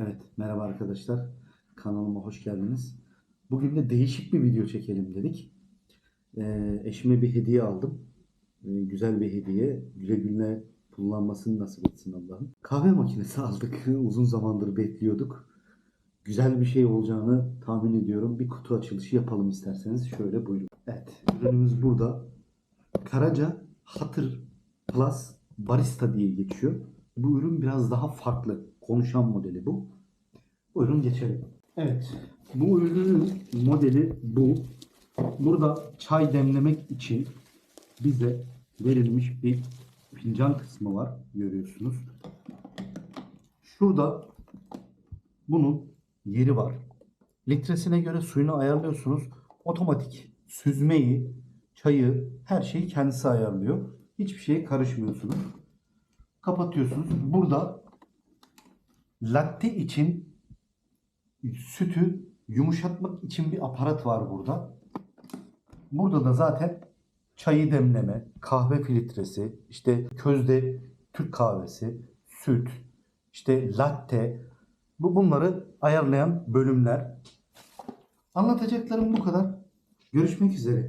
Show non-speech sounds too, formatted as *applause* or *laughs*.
Evet, merhaba arkadaşlar. Kanalıma hoş geldiniz. Bugün de değişik bir video çekelim dedik. Ee, eşime bir hediye aldım. Ee, güzel bir hediye. Güle güle kullanmasını nasip etsin Allah'ım. Kahve makinesi *laughs* aldık. Uzun zamandır bekliyorduk. Güzel bir şey olacağını tahmin ediyorum. Bir kutu açılışı yapalım isterseniz. Şöyle buyurun. Evet, ürünümüz burada. Karaca Hatır Plus Barista diye geçiyor. Bu ürün biraz daha farklı. Konuşan modeli bu. Buyurun geçelim. Evet. Bu ürünün modeli bu. Burada çay demlemek için bize verilmiş bir fincan kısmı var. Görüyorsunuz. Şurada bunun yeri var. Litresine göre suyunu ayarlıyorsunuz. Otomatik süzmeyi, çayı, her şeyi kendisi ayarlıyor. Hiçbir şeye karışmıyorsunuz. Kapatıyorsunuz. Burada latte için sütü yumuşatmak için bir aparat var burada. Burada da zaten çayı demleme, kahve filtresi, işte közde Türk kahvesi, süt, işte latte, bu bunları ayarlayan bölümler. Anlatacaklarım bu kadar. Görüşmek üzere.